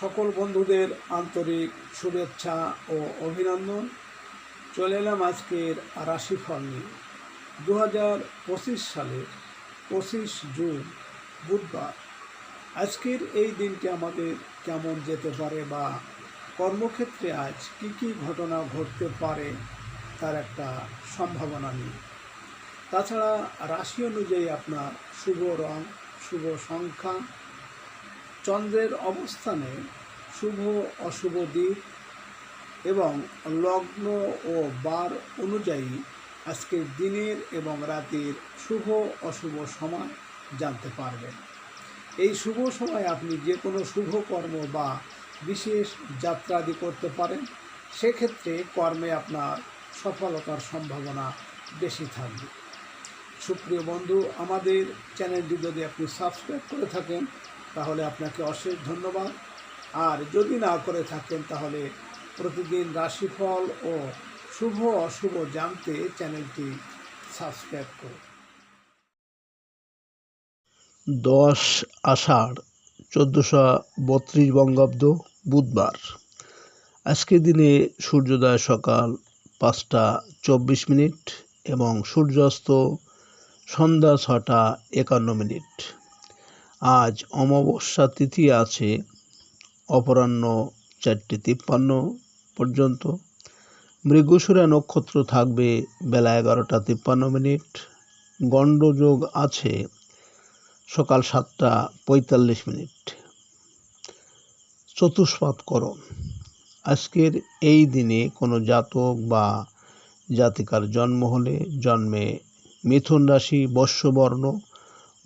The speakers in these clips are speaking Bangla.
সকল বন্ধুদের আন্তরিক শুভেচ্ছা ও অভিনন্দন। চলে এলাম আজকের রাশিফল নিয়ে। দু হাজার পঁচিশ সালের পঁচিশ জুন, বুধবার। আজকের এই দিনটি আমাদের কেমন যেতে পারে বা কর্মক্ষেত্রে আজ কী কী ঘটনা ঘটতে পারে তার একটা সম্ভাবনা নিয়ে। তাছাড়া রাশি অনুযায়ী আপনার শুভ রং, শুভ সংখ্যা চন্দ্রের অবস্থানে শুভ, অশুভ দিক এবং লগ্ন ও বার অনুযায়ী আজকের দিনের এবং রাতের শুভ, অশুভ সময় জানতে পারবেন। এই শুভ সময় আপনি যে কোনো শুভ কর্ম বা বিশেষ যাত্রাদি করতে পারেন, সেক্ষেত্রে কর্মে আপনার সফলতার সম্ভাবনা বেশি থাকবে। সুপ্রিয় বন্ধু, আমাদের চ্যানেলটি যদি আপনি সাবস্ক্রাইব করে থাকেন তাহলে আপনাকে অশেষ ধন্যবাদ। আর যদি না করে থাকেন তাহলে প্রতিদিন রাশিফল ও শুভ অশুভ জানতে চ্যানেলটি সাবস্ক্রাইব করুন। দশ আষাঢ় চোদ্দোশো বত্রিশ বঙ্গাব্দ বুধবার। আজকের দিনে সূর্যোদয় সকাল পাঁচটা চব্বিশ মিনিট এবং সূর্যাস্ত সন্ধ্যা ছটা একান্ন মিনিট। আজ অমাবস্যা তিথি আছে, অপরাহ্ন চারটে তিপ্পান্ন পর্যন্ত। মৃগসুরা নক্ষত্র থাকবে বেলা এগারোটা তিপ্পান্ন মিনিট। গণ্ডযোগ আছে সকাল সাতটা পঁয়তাল্লিশ মিনিট। চতুষ্পাত করণ আজকের এই দিনে কোনো জাতক বা জাতিকার জন্ম হলে জন্মে মিথুন রাশি, বর্ষবর্ণ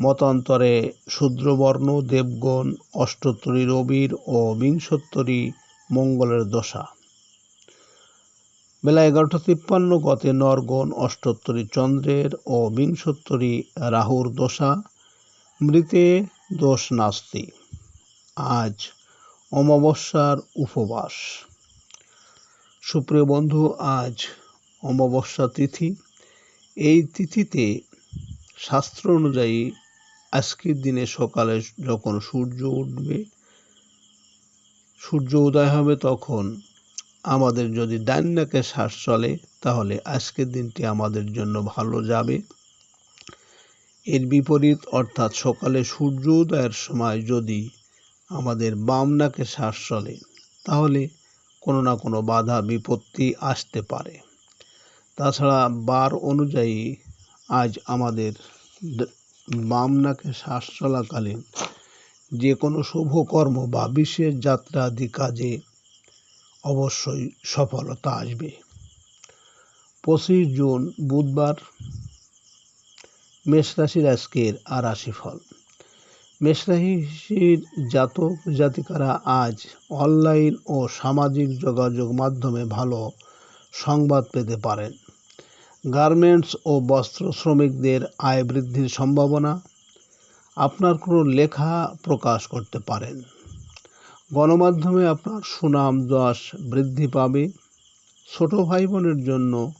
মতান্তরে শূদ্রবর্ণ, দেবগণ অষ্টোত্তরী রবির ও বিংশোত্তরী মঙ্গলের দশা। বেলা এগারোটা তিপ্পান্ন গতে নরগণ অষ্টোত্তরী চন্দ্রের ও বিংশোত্তরী রাহুর দশা, মৃতে দোষ নাস্তি। আজ অমাবস্যার উপবাস। সুপ্রিয় বন্ধু, আজ অমাবস্যা তিথি। এই তিথিতে শাস্ত্র অনুযায়ী আজকের দিনে সকালে যখন সূর্য উঠবে, সূর্য উদয় হবে তখন আমাদের যদি ডান নাকে শ্বাস চলে, তাহলে আজকের দিনটি আমাদের জন্য ভালো যাবে। এর বিপরীত অর্থাৎ সকালে সূর্য উদয়ের সময় যদি আমাদের বাম নাকে শ্বাস চলে, তাহলে কোনো না কোনো বাধা, বিপত্তি আসতে পারে। তাছাড়া বার অনুযায়ী আজ আমাদের বাম নাকে শ্বাস চলাকালীন যে কোনো শুভ কর্ম বা বিশেষ যাত্রা আদি কাজে অবশ্যই সফলতা আসবে। পঁচিশ জুন, বুধবার মেষরাশির আজকের আর রাশিফল। মেষ রাশির জাতক জাতিকারা আজ অনলাইন ও সামাজিক যোগাযোগ মাধ্যমে ভালো সংবাদ পেতে পারেন। গার্মেন্টস ও বস্ত্র শ্রমিকদের আয় বৃদ্ধির সম্ভাবনা। আপনার কোনো লেখা প্রকাশ করতে পারেন। গণমাধ্যমে আপনার সুনাম যশ বৃদ্ধি পাবে। ছোট ভাই বোনের জন্য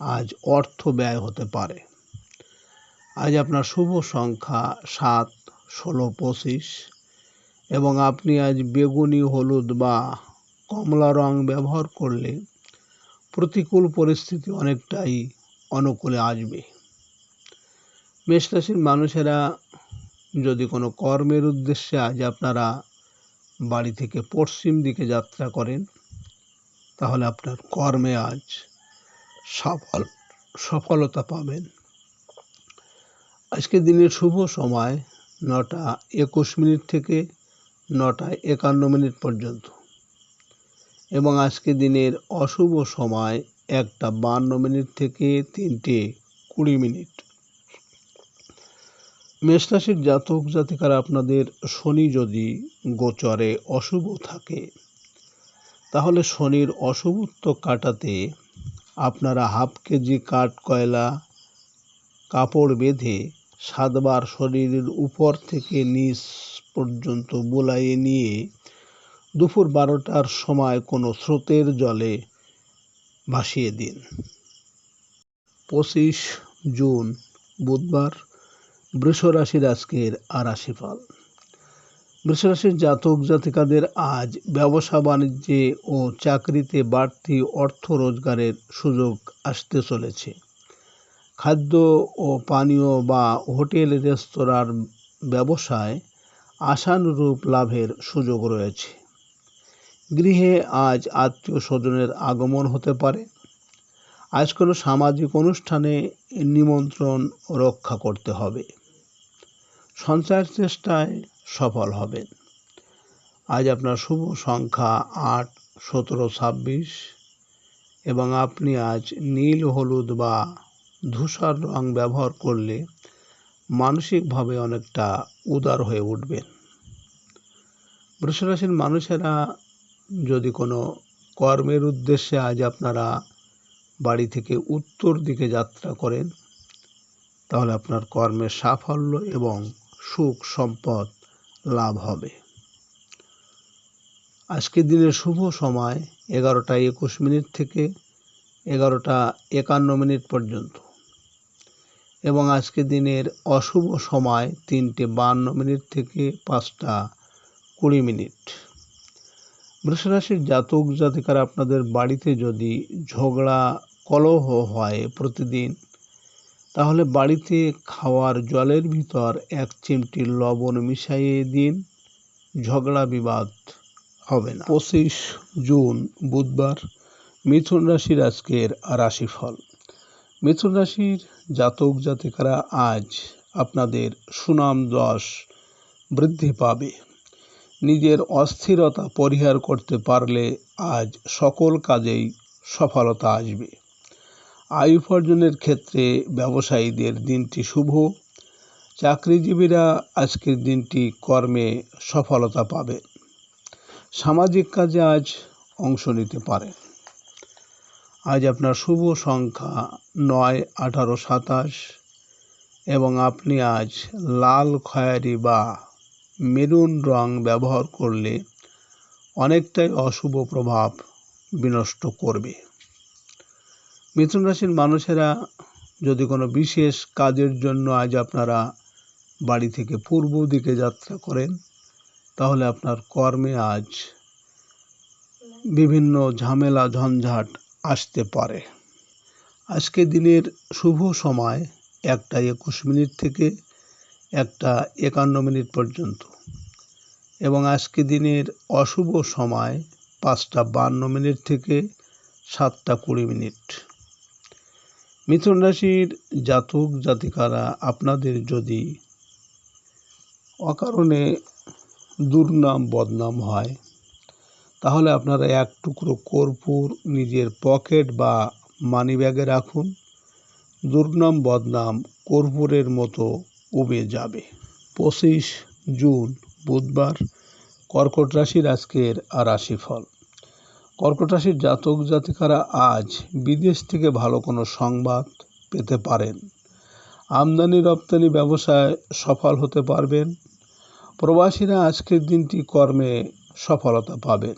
আজ অর্থ ব্যয় হতে পারে। আজ আপনার শুভ সংখ্যা সাত, ষোলো, পঁচিশ এবং আপনি আজ বেগুনি, হলুদ বা কমলা রং ব্যবহার করলে প্রতিকূল পরিস্থিতি অনেকটাই অনুকূলে আসবে। মেষ রাশির মানুষেরা যদি কোনো কর্মের উদ্দেশ্যে আজ আপনারা বাড়ি থেকে পশ্চিম দিকে যাত্রা করেন, তাহলে আপনার কর্মে আজ সফল, সফলতা পাবেন। আজকে দিনের শুভ সময় নটা একুশ মিনিট থেকে নটা একান্ন মিনিট পর্যন্ত। এবং আজকে দিনের অশুভ সময় একটা বান্ন মিনিট থেকে তিনটে কুড়ি মিনিট। মেষরাশির জাতক জাতিকারা আপনাদের শনি যদি গোচরে অশুভ থাকে, তাহলে শনির অশুভত্ব কাটাতে আপনারা হাফ কেজি কাঠ কয়লা, কাপড় বেঁধে সাতবার শরীরের উপর থেকে নিচ পর্যন্ত বোলাইয়ে নিয়ে দুপুর বারোটার সময় কোনো স্রোতের জলে ভাসিয়ে দিন। পঁচিশ জুন, বুধবার বৃষ রাশির আজকের আর রাশিফল বৃষরাশির জাতক, জাতিকাদের আজ ব্যবসা, বাণিজ্যে ও চাকরিতে বাড়তি অর্থ রোজগারের সুযোগ আসতে চলেছে। খাদ্য ও পানীয় বা হোটেল, রেস্তোরাঁর ব্যবসায় আশানুরূপ লাভের সুযোগ রয়েছে। গৃহে আজ আত্মীয় স্বজনের আগমন হতে পারে। আজ কোনো সামাজিক অনুষ্ঠানে নিমন্ত্রণ রক্ষা করতে হবে। সঞ্চয়ের চেষ্টায় সফল হবেন। আজ আপনার শুভ সংখ্যা আট, সতেরো, ছাব্বিশ এবং আপনি আজ নীল, হলুদ বা ধূসর রং ব্যবহার করলে মানসিকভাবে অনেকটা উদার হয়ে উঠবেন। বৃষরাশির মানুষেরা যদি কোনো কর্মের উদ্দেশ্যে আজ আপনারা বাড়ি থেকে উত্তর দিকে যাত্রা করেন, তাহলে আপনার কর্মের সাফল্য এবং সুখ সম্পদ লাভ হবে। আজকের দিনের শুভ সময় এগারোটা একুশ মিনিট থেকে এগারোটা একান্ন মিনিট পর্যন্ত। এবং আজকের দিনের অশুভ সময় তিনটে বান্ন মিনিট থেকে পাঁচটা কুড়ি মিনিট। বৃষরাশির জাতক জাতিকারা আপনাদের বাড়িতে যদি ঝগড়া, কলহ হয় প্রতিদিন, তাহলে বাড়িতে খাওয়ার জলের ভিতর এক চিমটি লবণ মিশাইয়ে দিন। ঝগড়া বিবাদ হবে না। পঁচিশ জুন, বুধবার, মিথুন রাশির আজকের রাশিফল। মিথুন রাশির জাতক জাতিকারা আজ আপনাদের সুনাম যশ বৃদ্ধি পাবে। নিজের অস্থিরতা পরিহার করতে পারলে আজ সকল কাজেই সফলতা আসবে। আয় উপার্জনের ক্ষেত্রে ব্যবসায়ীদের দিনটি শুভ। চাকরিজীবীরা আজকের দিনটি কর্মে সফলতা পাবে। সামাজিক কাজে আজ অংশ নিতে পারে। আজ আপনার শুভ সংখ্যা নয়, আঠারো, সাতাশ এবং আপনি আজ লাল খয়েরি বা মেরুন রং ব্যবহার করলে অনেকটাই অশুভ প্রভাব বিনষ্ট করবে। মিথুন রাশির মানুষেরা যদি কোনো বিশেষ কাজের জন্য আজ আপনারা বাড়ি থেকে পূর্ব দিকে যাত্রা করেন, তাহলে আপনার কর্মে আজ বিভিন্ন ঝামেলা, ঝঞ্ঝাট আসতে পারে। আজকে দিনের শুভ সময় একটা একুশ মিনিট থেকে একটা একান্ন মিনিট পর্যন্ত। এবং আজকে দিনের অশুভ সময় পাঁচটা বান্ন মিনিট থেকে সাতটা কুড়ি মিনিট। মিথুন রাশির জাতক জাতিকারা আপনাদের যদি অকারণে দুর্নাম, বদনাম হয়, তাহলে আপনারা এক টুকরো কর্পূর নিজের পকেট বা মানি ব্যাগে রাখুন। দুর্নাম, বদনাম কর্পূরের মতো উবে যাবে। পঁচিশ জুন, বুধবার, কর্কট রাশির আজকের রাশিফল। কর্কট রাশির জাতক জাতিকারা আজ বিদেশ থেকে ভালো কোনো সংবাদ পেতে পারেন। আমদানি রপ্তানি ব্যবসায় সফল হতে পারবেন। প্রবাসীরা আজকের দিনটি কর্মে সফলতা পাবেন।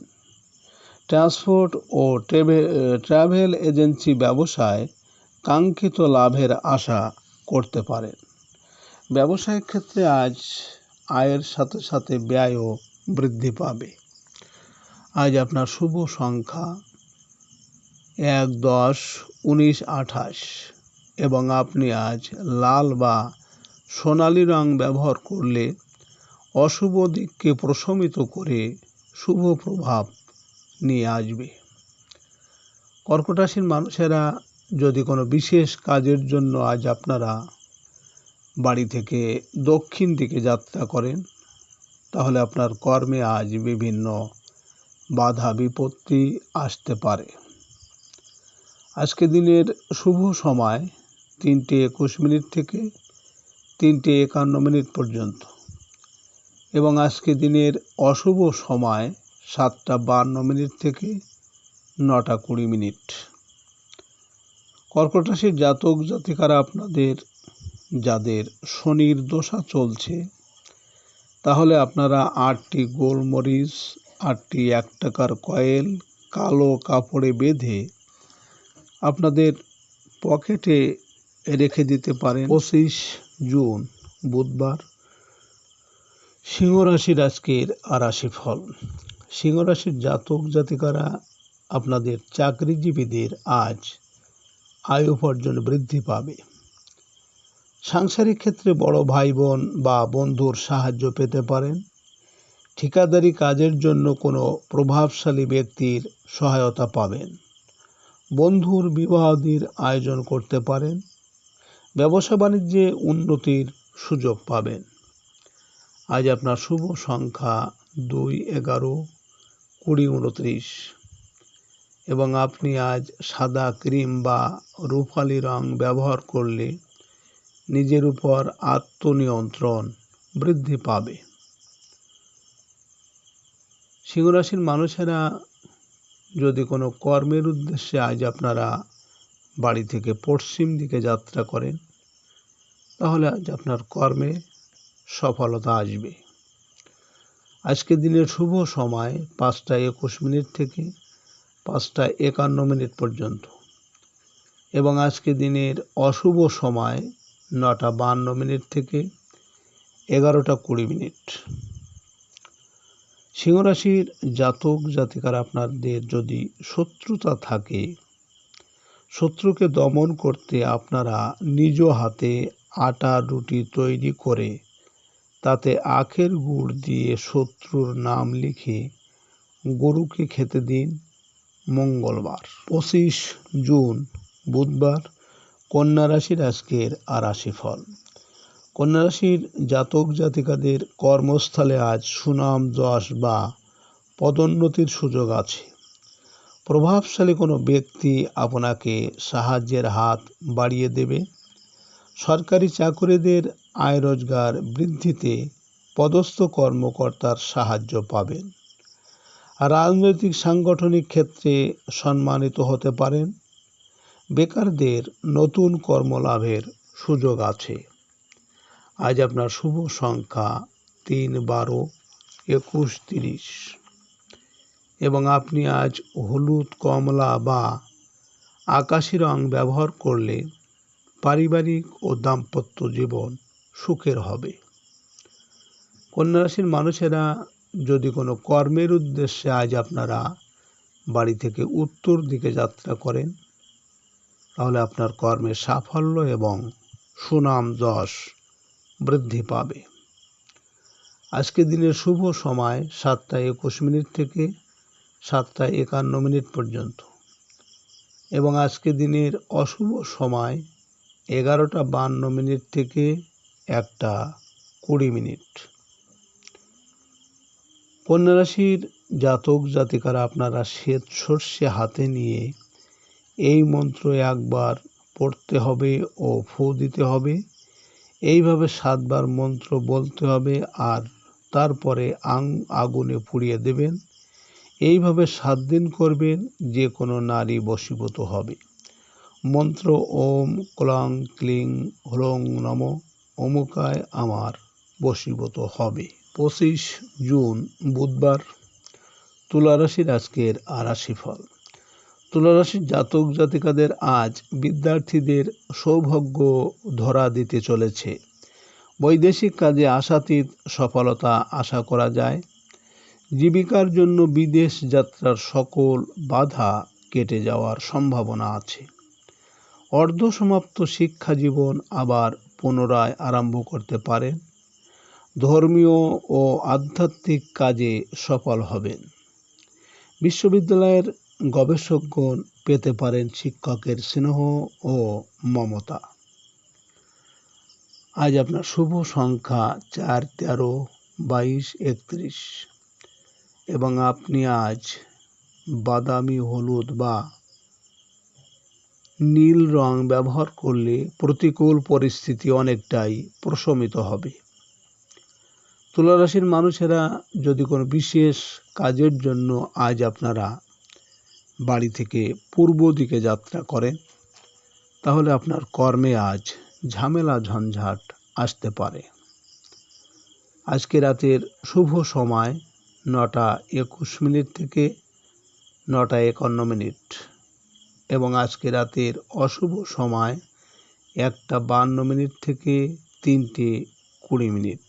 ট্রান্সপোর্ট ও ট্রাভেল এজেন্সি ব্যবসায় কাঙ্ক্ষিত লাভের আশা করতে পারেন। ব্যবসায়িক ক্ষেত্রে আজ আয়ের সাথে সাথে ব্যয়ও বৃদ্ধি পাবে। আজ আপনার শুভ সংখ্যা এক দশ উনিশ আঠাশ এবং আপনি আজ লাল বা সোনালি রং ব্যবহার করলে অশুভ দিককে প্রশমিত করে শুভ প্রভাব নিয়ে আসবে। কর্কট রাশির মানুষেরা যদি কোনো বিশেষ কাজের জন্য আজ আপনারা বাড়ি থেকে দক্ষিণ দিকে যাত্রা করেন, তাহলে আপনার কর্মে আজ বিভিন্ন বাধা বিপত্তি আসতে পারে। আজকে দিনের শুভ সময় তিনটে একুশ মিনিট থেকে তিনটে একান্ন মিনিট পর্যন্ত এবং আজকে দিনের অশুভ সময় সাতটা বান্ন মিনিট থেকে নটা কুড়ি মিনিট। কর্কট রাশির জাতক জাতিকারা আপনাদের যাদের শনির দশা চলছে, তাহলে আপনারা আটটি গোলমরিচ, আটটি এক টাকার কয়েল, কালো কাপড়ে বেঁধে আপনাদের পকেটে রেখে দিতে পারেন। পঁচিশ জুন, বুধবার সিংহ রাশির আজকের রাশি ফল সিংহ রাশির জাতক জাতিকারা, আপনাদের চাকরিজীবীদের আজ আয় উপার্জন বৃদ্ধি পাবে। সাংসারিক ক্ষেত্রে বড় ভাই বোন বা বন্ধুর সাহায্য পেতে পারেন। ঠিকাদারি কাজের জন্য কোনো প্রভাবশালী ব্যক্তির সহায়তা পাবেন। বন্ধুর বিবাহাদির আয়োজন করতে পারেন। ব্যবসা বাণিজ্যে উন্নতির সুযোগ পাবেন। আজ আপনার শুভ সংখ্যা দুই এগারো কুড়ি উনত্রিশ। এবং আপনি আজ সাদা ক্রিম বা রূপালি রং ব্যবহার করলে নিজের উপর আত্মনিয়ন্ত্রণ বৃদ্ধি পাবে। সিংহরাশির মানুষেরা যদি কোনো কর্মের উদ্দেশ্যে আজ আপনারা বাড়ি থেকে পশ্চিম দিকে যাত্রা করেন, তাহলে আজ আপনার কর্মে সফলতা আসবে। আজকে দিনের শুভ সময় পাঁচটা একুশ মিনিট থেকে পাঁচটা একান্ন মিনিট পর্যন্ত। এবং আজকে দিনের অশুভ সময় নটা বান্ন মিনিট থেকে এগারোটা কুড়ি মিনিট। সিংহরাশির জাতক জাতিকার আপনাদের যদি শত্রুতা থাকে, শত্রুকে দমন করতে আপনারা নিজ হাতে আটা রুটি তৈরি করে তাতে আখের গুড় দিয়ে শত্রুর নাম লিখে গরুকে খেতে দিন মঙ্গলবার। পঁচিশ জুন বুধবার কন্যা রাশির আজকের আর রাশিফল। কন্যা রাশির জাতক জাতিকাদের কর্মস্থলে আজ সুনাম, যশ বা পদোন্নতির সুযোগ আছে। প্রভাবশালী কোনো ব্যক্তি আপনাকে সাহায্যের হাত বাড়িয়ে দেবে। সরকারি চাকরিদের আয় রোজগার বৃদ্ধিতে পদস্থ কর্মকর্তার সাহায্য পাবেন। রাজনৈতিক সাংগঠনিক ক্ষেত্রে সম্মানিত হতে পারেন। বেকারদের নতুন কর্মলাভের সুযোগ আছে। আজ আপনার শুভ সংখ্যা তিন বারো একুশ তিরিশ। এবং আপনি আজ হলুদ, কমলা বা আকাশি রং ব্যবহার করলে পারিবারিক ও দাম্পত্য জীবন সুখের হবে। কন্যা রাশির মানুষেরা যদি কোনো কর্মের উদ্দেশ্যে আজ আপনারা বাড়ি থেকে উত্তর দিকে যাত্রা করেন তাহলে আপনার কর্মের সাফল্য এবং সুনাম, যশ বৃদ্ধি পাবে। আজকে দিনের শুভ সময় সাতটা একুশ মিনিট থেকে সাতটা একান্ন মিনিট পর্যন্ত। এবং আজকে দিনের অশুভ সময় এগারোটা বান্ন মিনিট থেকে একটা কুড়ি মিনিট। কন্যা রাশির জাতক জাতিকারা আপনারা শ্বেত সর্ষে হাতে নিয়ে এই মন্ত্র একবার পড়তে হবে ও ফু দিতে হবে। এইভাবে সাতবার মন্ত্র বলতে হবে আর তারপরে আং আগুনে পুড়িয়ে দেবেন। এইভাবে সাত দিন করবেন, যে কোনো নারী বশীভূত হবে। মন্ত্র ওম ক্লং ক্লিং হ্লং নম অমুকায় আমার বশীভূত হবে। পঁচিশ জুন বুধবার তুলারাশির আজকের আরাশি ফল তুলারাশির জাতক জাতিকাদের আজ বিদ্যার্থীদের সৌভাগ্য ধরা দিতে চলেছে। বৈদেশিক কাজে আশাতীত সফলতা আশা করা যায়। জীবিকার জন্য বিদেশ যাত্রার সকল বাধা কেটে যাওয়ার সম্ভাবনা আছে। অর্ধসমাপ্ত শিক্ষা জীবন আবার পুনরায় আরম্ভ করতে পারেন ধর্মীয় ও আধ্যাত্মিক কাজে সফল হবেন। বিশ্ববিদ্যালয়ের গবেষকগণ পেতে পারেন শিক্ষকের স্নেহ ও মমতা। আজ আপনার শুভ সংখ্যা চার, তেরো, বাইশ, একত্রিশ। এবং আপনি আজ বাদামি, হলুদ বা নীল রং ব্যবহার করলে প্রতিকূল পরিস্থিতি অনেকটাই প্রশমিত হবে। তুলারাশির মানুষেরা যদি কোনো বিশেষ কাজের জন্য আজ আপনারা বাড়ি থেকে পূর্ব দিকে যাত্রা করেন, তাহলে আপনার কর্মে আজ ঝামেলা ঝঞ্ঝাট আসতে পারে। আজকে রাতের শুভ সময় নটা একুশ মিনিট থেকে নটা একান্ন মিনিট এবং আজকে রাতের অশুভ সময় একটা বান্ন মিনিট থেকে তিনটে কুড়ি মিনিট।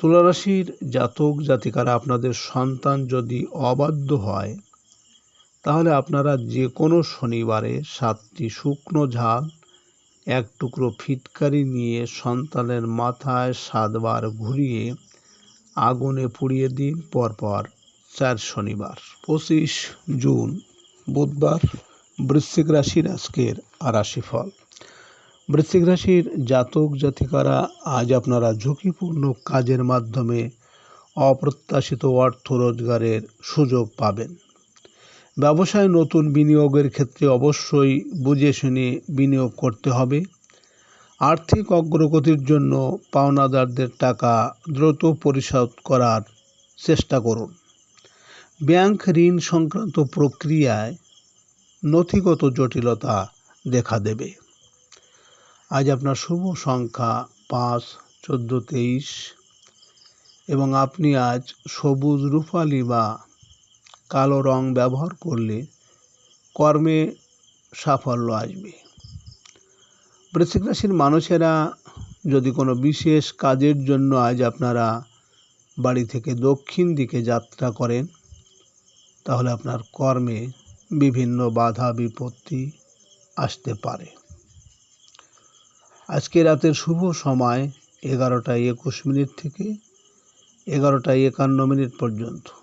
তুলারাশির জাতক জাতিকারা আপনাদের সন্তান যদি অবাধ্য হয় তাহলে আপনারা যে কোনো শনিবারে সাতটি শুকনো ঝাল, এক টুকরো ফিটকারি নিয়ে সন্তানের মাথায় সাতবার ঘুরিয়ে আগুনে পুড়িয়ে দিন, পরপর চার শনিবার। পঁচিশ জুন, বুধবার, বৃশ্চিক রাশির আজকের রাশিফল বৃশ্চিক রাশির জাতক জাতিকারা আজ আপনারা ঝুঁকিপূর্ণ কাজের মাধ্যমে অপ্রত্যাশিত অর্থ রোজগারের সুযোগ পাবেন। ব্যবসায় নতুন বিনিয়োগের ক্ষেত্রে অবশ্যই বুঝে শুনে বিনিয়োগ করতে হবে। আর্থিক অগ্রগতির জন্য পাওনাদারদের টাকা দ্রুত পরিশোধ করার চেষ্টা করুন। ব্যাংক ঋণ সংক্রান্ত প্রক্রিয়ায় নথিগত জটিলতা দেখা দেবে। আজ আপনার শুভ সংখ্যা পাঁচ, চোদ্দ, তেইশ এবং আপনি আজ সবুজ, রূপালি বা কালো রং ব্যবহার করলে কর্মে সাফল্য আসবে। বৃশ্চিক রাশির মানুষেরা যদি কোনো বিশেষ কাজের জন্য আজ আপনারা বাড়ি থেকে দক্ষিণ দিকে যাত্রা করেন, তাহলে আপনার কর্মে বিভিন্ন বাধা বিপত্তি আসতে পারে। আজকে রাতের শুভ সময় এগারোটা একুশ মিনিট থেকে এগারোটা একান্ন মিনিট পর্যন্ত।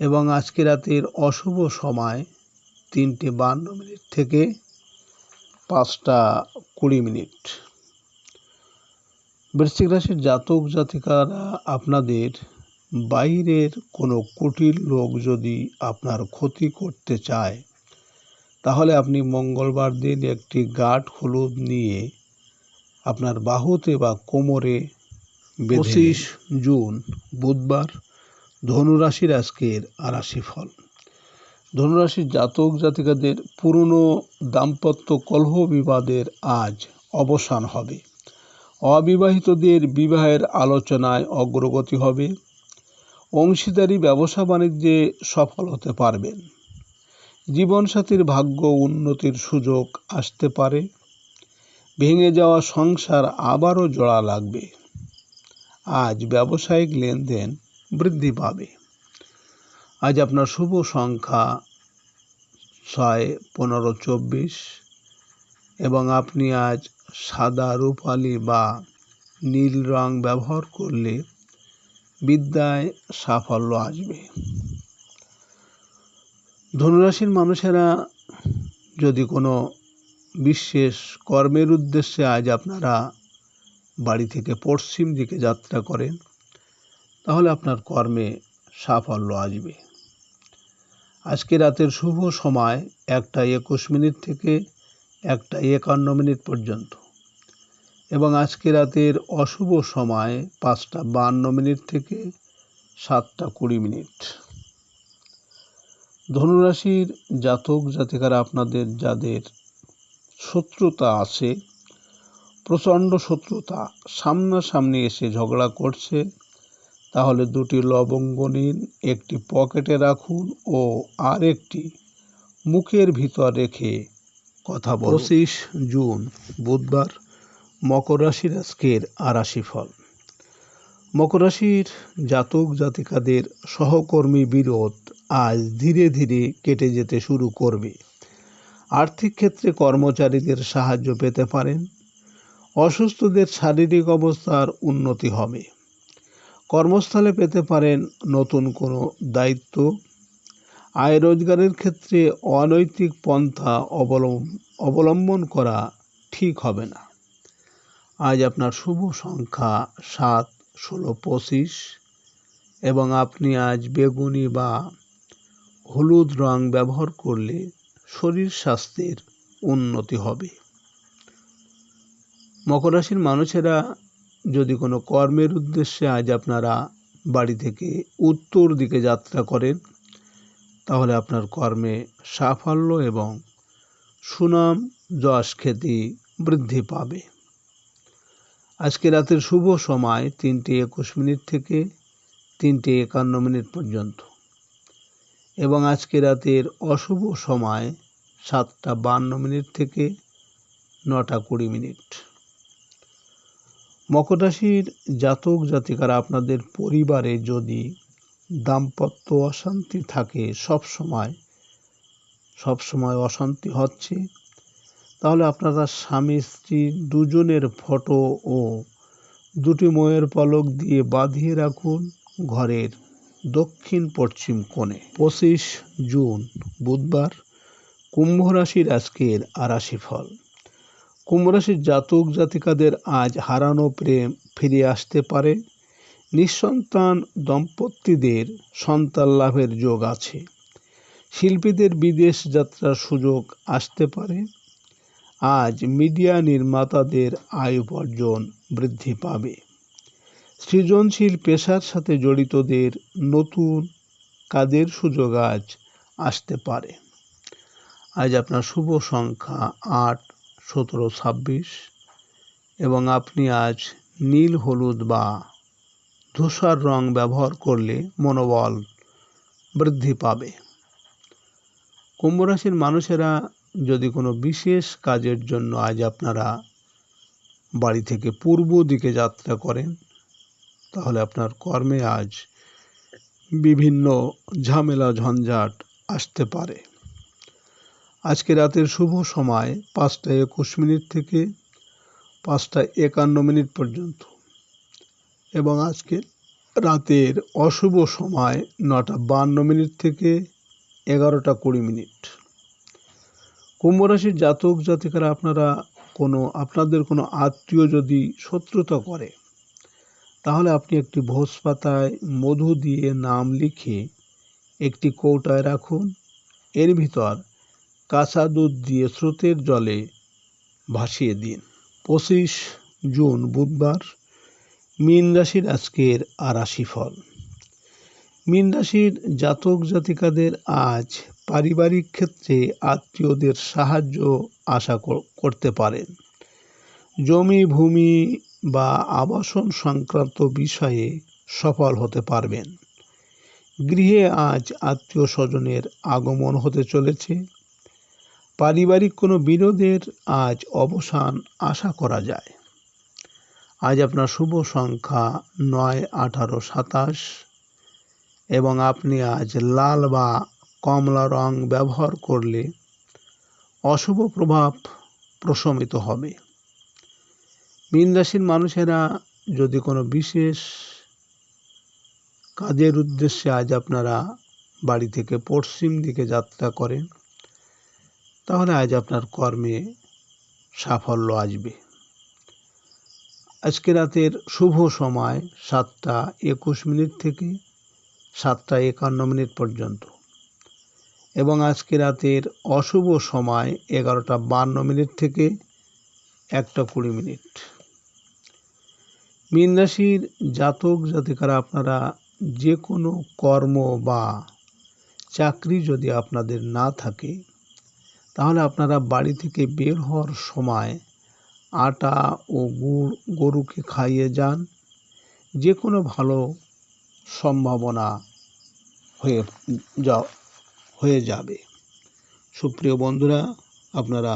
এবং আজকে রাতের অশুভ সময় তিনটে বান্ন মিনিট থেকে পাঁচটা কুড়ি মিনিট। বৃশ্চিক রাশির জাতক জাতিকারা আপনাদের বাইরের কোনো কুটির লোক যদি আপনার ক্ষতি করতে চায় তাহলে আপনি মঙ্গলবার দিন একটি গাঢ় হলুদ নিয়ে আপনার বাহুতে বা কোমরে পঁচিশ জুন বুধবার ধনুরাশির আজকের আরাশি ফল ধনুরাশির জাতক জাতিকাদের পুরনো দাম্পত্য কলহ বিবাদের আজ অবসান হবে। অবিবাহিতদের বিবাহের আলোচনায় অগ্রগতি হবে। অংশীদারি ব্যবসা বাণিজ্যে সফল হতে পারবেন। জীবনসাথীর ভাগ্য উন্নতির সুযোগ আসতে পারে। ভেঙে যাওয়া সংসার আবারও জোড়া লাগবে। আজ ব্যবসায়িক লেনদেন বৃদ্ধি পাবে। আজ আপনার শুভ সংখ্যা ছয়, পনেরো, চব্বিশ এবং আপনি আজ সাদা রূপালি বা নীল রং ব্যবহার করলে বিদ্যায় সাফল্য আসবে। ধনুরাশির মানুষেরা যদি কোনো বিশেষ কর্মের উদ্দেশ্যে আজ আপনারা বাড়ি থেকে পশ্চিম দিকে যাত্রা করেন তাহলে আপনার কর্মে সাফল্য আসবে। আজকে রাতের শুভ সময় একটা একুশ মিনিট থেকে একটা একান্ন মিনিট পর্যন্ত এবং আজকে রাতের অশুভ সময় পাঁচটা বান্ন মিনিট থেকে সাতটা কুড়ি মিনিট। ধনুরাশির জাতক জাতিকারা আপনাদের যাদের শত্রুতা আছে, প্রচণ্ড শত্রুতা, সামনাসামনি এসে ঝগড়া করছে তাহলে দুটি লবঙ্গ নিন, একটি পকেটে রাখুন ও আর একটি মুখের ভিতর রেখে কথা বল পঁচিশ জুন, বুধবার, মকর রাশির আজকের আরাশি ফল মকর রাশির জাতক জাতিকাদের সহকর্মী বিরোধ আজ ধীরে ধীরে কেটে যেতে শুরু করবে। আর্থিক ক্ষেত্রে কর্মচারীদের সাহায্য পেতে পারেন। অসুস্থদের শারীরিক অবস্থার উন্নতি হবে। কর্মস্থলে পেতে পারেন নতুন কোনো দায়িত্ব। আয় রোজগারের ক্ষেত্রে অনৈতিক পন্থা অবলম্বন করা ঠিক হবে না। আজ আপনার শুভ সংখ্যা সাত, ষোলো, পঁচিশ এবং আপনি আজ বেগুনি বা হলুদ রং ব্যবহার করলে শরীর স্বাস্থ্যের উন্নতি হবে। মকর রাশির মানুষেরা যদি কোনো কর্মের উদ্দেশ্যে আজ আপনারা বাড়ি থেকে উত্তর দিকে যাত্রা করেন, তাহলে আপনার কর্মে সাফল্য এবং সুনাম যশ খ্যাতি বৃদ্ধি পাবে। আজকে রাতের শুভ সময় তিনটে একুশ মিনিট থেকে তিনটে একান্ন মিনিট পর্যন্ত। এবং আজকে রাতের অশুভ সময় সাতটা বান্ন মিনিট থেকে নটা কুড়ি মিনিট। মকর রাশির জাতক জাতিকারা আপনাদের পরিবারে যদি দাম্পত্য অশান্তি থাকে, সব সময় সব সময় অশান্তি হচ্ছে, তাহলে আপনারা স্বামী, স্ত্রী দুজনের ফটো ও দুটি ময়ের পলক দিয়ে বাঁধিয়ে রাখুন ঘরের দক্ষিণ পশ্চিম কোণে। পঁচিশ জুন, বুধবার, কুম্ভ রাশির আজকের আরাশি ফল। কুম্ভ রাশির জাতক জাতিকাদের আজ হারানো প্রেম ফিরে আসতে পারে। নিঃসন্তান দম্পতিদের সন্তান লাভের যোগ আছে। শিল্পীদের বিদেশ যাত্রার সুযোগ আসতে পারে। আজ মিডিয়া নির্মাতাদের আয় উপার্জন বৃদ্ধি পাবে। সৃজনশীল পেশার সাথে জড়িতদের নতুন কাজের সুযোগ আজ আসতে পারে। আজ আপনার শুভ সংখ্যা আট সতেরো, ছাব্বিশ। এবং আপনি আজ নীল হলুদ বা ধূসর রং ব্যবহার করলে মনোবল বৃদ্ধি পাবে। কুম্ভ রাশির মানুষেরা যদি কোনো বিশেষ কাজের জন্য আজ আপনারা বাড়ি থেকে পূর্ব দিকে যাত্রা করেন, তাহলে আপনার কর্মে আজ বিভিন্ন ঝামেলা, ঝঞ্ঝাট আসতে পারে। আজকে রাতের শুভ সময় পাঁচটা একুশ মিনিট থেকে পাঁচটা একান্ন মিনিট পর্যন্ত। এবং আজকে রাতের অশুভ সময় নটা বান্ন মিনিট থেকে এগারোটা কুড়ি মিনিট। কুম্ভ রাশির জাতক জাতিকারা আপনারা কোনো, আপনাদের কোনো আত্মীয় যদি শত্রুতা করে, তাহলে আপনি একটি ভোজ পাতায় মধু দিয়ে নাম লিখে একটি কৌটায় রাখুন। এর ভিতর কাঁচা দুধ দিয়ে স্রোতের জলে ভাসিয়ে দিন। পঁচিশ জুন বুধবার, মীন রাশির আজকের আরাশি ফল। মীন রাশির জাতক জাতিকাদের আজ পারিবারিক ক্ষেত্রে আত্মীয়দের সাহায্য আশা করতে পারেন। জমি, ভূমি বা আবাসন সংক্রান্ত বিষয়ে সফল হতে পারবেন। গৃহে আজ আত্মীয় স্বজনের আগমন হতে চলেছে। পারিবারিক কোনো বিরোধের আজ অবসান আশা করা যায়। আজ আপনার শুভ সংখ্যা নয়, আঠারো, সাতাশ এবং আপনি আজ লাল বা কমলা রং ব্যবহার করলে অশুভ প্রভাব প্রশমিত হবে। মীন রাশির মানুষেরা যদি কোনো বিশেষ কাজের উদ্দেশ্যে আজ আপনারা বাড়ি থেকে পশ্চিম দিকে যাত্রা করেন তাহলে আজ আপনার কর্মে সাফল্য আসবে। আজকে রাতের শুভ সময় সাতটা একুশ মিনিট থেকে সাতটা একান্ন মিনিট পর্যন্ত। এবং আজকে রাতের অশুভ সময় এগারোটা বান্ন মিনিট থেকে একটা কুড়ি মিনিট। মীন রাশির জাতক জাতিকারা আপনারা যে কোনো কর্ম বা চাকরি যদি আপনাদের না থাকে তাহলে আপনারা বাড়ি থেকে বের হওয়ার সময় আটা ও গুড়, গরুকে খাইয়ে যান। যে কোনো ভালো সম্ভাবনা হয়ে যা হয়ে যাবে। সুপ্রিয় বন্ধুরা, আপনারা